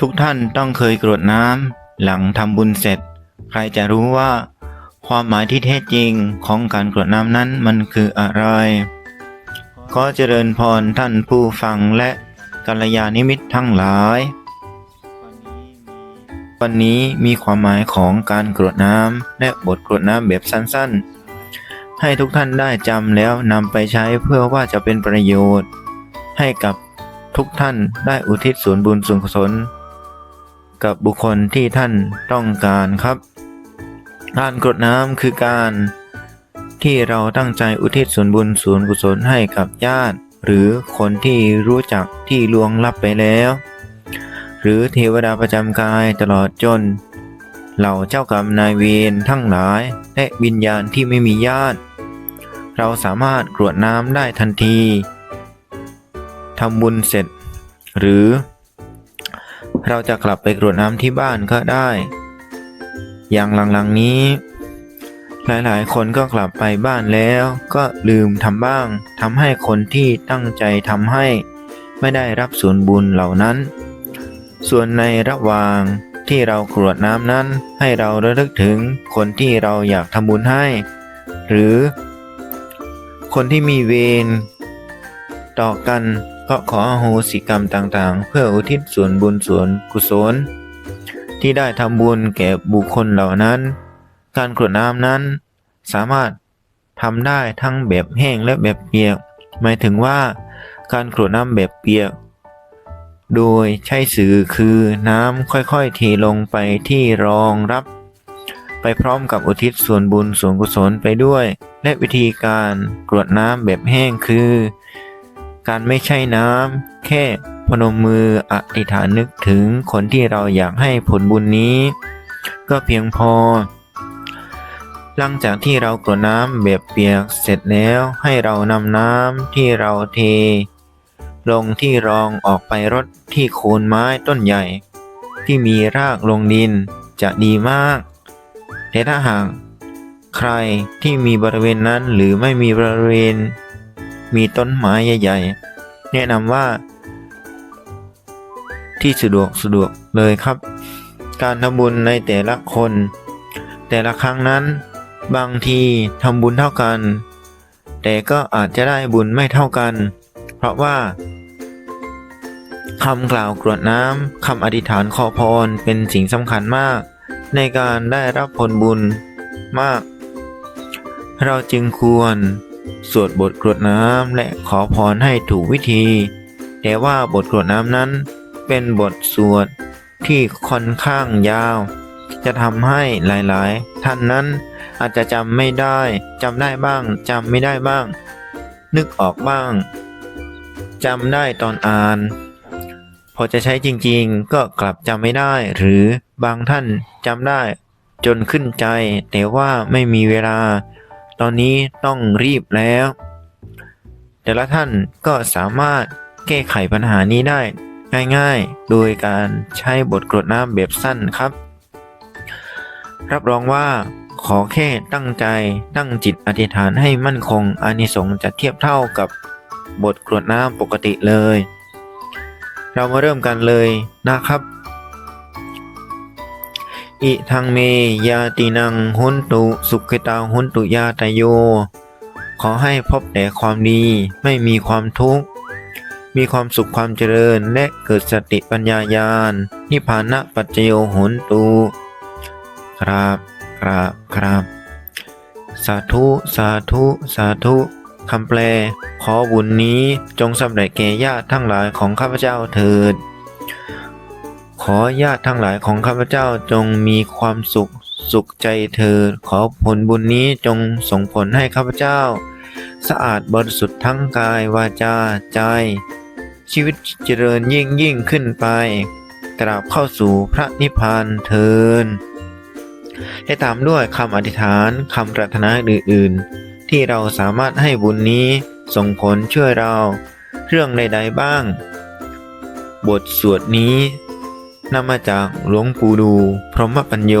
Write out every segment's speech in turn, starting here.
ทุกท่านต้องเคยกรวดน้ำหลังทำบุญเสร็จ ใครจะรู้ว่า ความหมายที่แท้จริงของการกรวดน้ำนั้นมันคืออะไร ก็เจริญพรท่านผู้ฟังและกัลยาณมิตรทั้งหลาย วันนี้มีความหมายของการกรวดน้ำและบทกรวดน้ำแบบสั้นๆ ให้ทุกท่านได้จำแล้วนำไปใช้เพื่อว่าจะเป็นประโยชน์ ให้กับทุกท่านได้อุทิศส่วนบุญส่วนกุศล กับบุคคลที่ท่านต้องการครับ การกรดน้ำคือการที่เราตั้งใจอุทิศส่วนบุญส่วนกุศลให้กับญาติ หรือคนที่รู้จักที่ล่วงลับไปแล้ว หรือเทวดาประจำกายตลอดจน เหล่าเจ้ากรรมนายเวรทั้งหลายและวิญญาณที่ไม่มีญาติ เราสามารถกรวดน้ำได้ทันทีทำบุญเสร็จ หรือ เราจะกลับไปกรวดน้ำที่บ้านก็ได้ อย่างหลังๆนี้ หลายๆ คนก็กลับไปบ้านแล้วก็ลืมทำบ้างทำให้คนที่ตั้งใจทำให้ ไม่ได้รับส่วนบุญเหล่านั้น ส่วนในระหว่างที่เรากรวดน้ำนั้นให้เราระลึกถึงคนที่เราอยากทำบุญให้ หรือ คนที่มีเวรต่อกัน ก็ขออโหสิกรรมต่างๆ เพื่ออุทิศส่วนบุญส่วนกุศล ที่ได้ทำบุญแก่บุคคลเหล่านั้น การกรวดน้ำนั้น สามารถทำได้ทั้งแบบแห้งและแบบเปียก หมายถึงว่า การกรวดน้ำแบบเปียก โดยใช้สื่อคือน้ำค่อยๆเทลงไปที่รองรับ ไปพร้อมกับอุทิศส่วนบุญส่วนกุศลไปด้วย และวิธีการกรวดน้ำแบบแห้งคือ การไม่ใช่น้ำแค่พนมมืออธิษฐานนึกถึงคนที่เราอยากให้ผลบุญนี้ ก็เพียงพอ หลังจากที่เรากรวดน้ำแบบเปียกเสร็จแล้วให้เรานำน้ำที่เราเท ลงที่รองออกไปรดที่โคนไม้ต้นใหญ่ ที่มีรากลงดินจะดีมากแต่ถ้าหากใครที่มีบริเวณนั้นหรือไม่มีบริเวณ มีต้นไม้ใหญ่ๆ แนะนำว่า ที่สะดวกสะดวกเลยครับ การทำบุญในแต่ละคน แต่ละครั้งนั้น บางทีทำบุญเท่ากัน แต่ก็อาจจะได้บุญไม่เท่ากัน เพราะว่าคำกล่าวกรวดน้ำคำอธิษฐานขอพรเป็นสิ่งสำคัญมาก ในการได้รับผลบุญมาก เราจึงควร สวดบทกรวดน้ำและขอพรให้ถูกวิธี แต่ว่าบทกรวดน้ำนั้นเป็นบทสวดที่ค่อนข้างยาว จะทำให้หลายๆ ท่านนั้นอาจจะจำไม่ได้จำได้บ้างจำไม่ได้บ้าง นึกออกบ้างจำได้ตอนอ่าน พอจะใช้จริงๆ ก็กลับจำไม่ได้ หรือบางท่านจำได้จนขึ้นใจ แต่ว่าไม่มีเวลา ตอนนี้ต้องรีบแล้ว แต่ละท่านก็สามารถแก้ไขปัญหานี้ได้ง่ายๆ โดยการใช้บทกรดน้ำแบบสั้นครับ รับรองว่าขอแค่ตั้งใจตั้งจิตอธิษฐานให้มั่นคงอานิสงส์จะเทียบเท่ากับบทกรวดน้ำปกติเลย เรามาเริ่มกันเลยนะครับ อิทังเมยาตินังหุนตุสุขิตาหุนตุยาตโย ขอให้พบแต่ความดีไม่มีความทุกข์ มีความสุขความเจริญและเกิดสติปัญญาญาณนิพพานะปัจจโยหุนตุครับครับครับ สาธุ สาธุ สาธุคำแปล ขอบุญนี้จงสำเร็จแก่ญาติทั้งหลายของข้าพเจ้าเถิด ขอญาติทั้งหลายของข้าพเจ้าจงมีความสุขสุขใจเถิดขอผลบุญนี้จงส่งผลให้ข้าพเจ้า สะอาดบริสุทธิ์ทั้งกายวาจาใจ ชีวิตเจริญยิ่งยิ่งขึ้นไปตราบเข้าสู่พระนิพพานเทินและตามด้วยคำอธิษฐานคำปรารถนาอื่นๆ ที่เราสามารถให้บุญนี้ส่งผลช่วยเราเรื่องใดๆบ้าง บทสวดนี้ นำมาจากหลวงปู่ดู พรหมปัญโย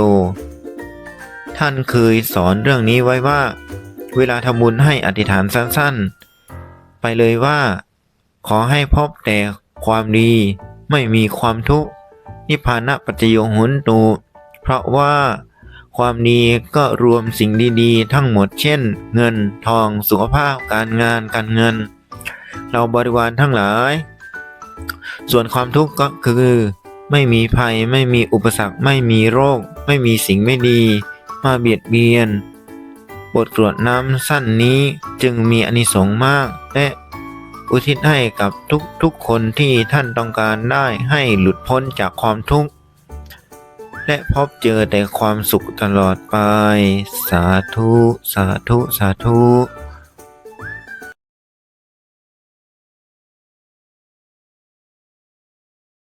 ท่านเคยสอนเรื่องนี้ไว้ว่า เวลาทำบุญให้อธิษฐานสั้นๆ ไปเลยว่า ขอให้พบแต่ความดีไม่มีความทุกข์นิพพานะปัจจโยหุนตุเพราะว่าความดีก็รวมสิ่งดีๆ ทั้งหมดเช่น เงินทองสุขภาพการงานการเงิน เราบริวารทั้งหลาย ส่วนความทุกข์ก็คือ ไม่มีภัย ไม่มีอุปสรรค ไม่มีโรค ไม่มีสิ่งไม่ดี มาเบียดเบียน บทกรวดน้ำสั้นนี้จึงมีอานิสงส์มาก และอุทิศให้กับทุกทุกๆคนที่ท่านต้องการได้ให้หลุดพ้นจากความทุกข์ และพบเจอแต่ความสุขตลอดไป สาธุ สาธุ สาธุ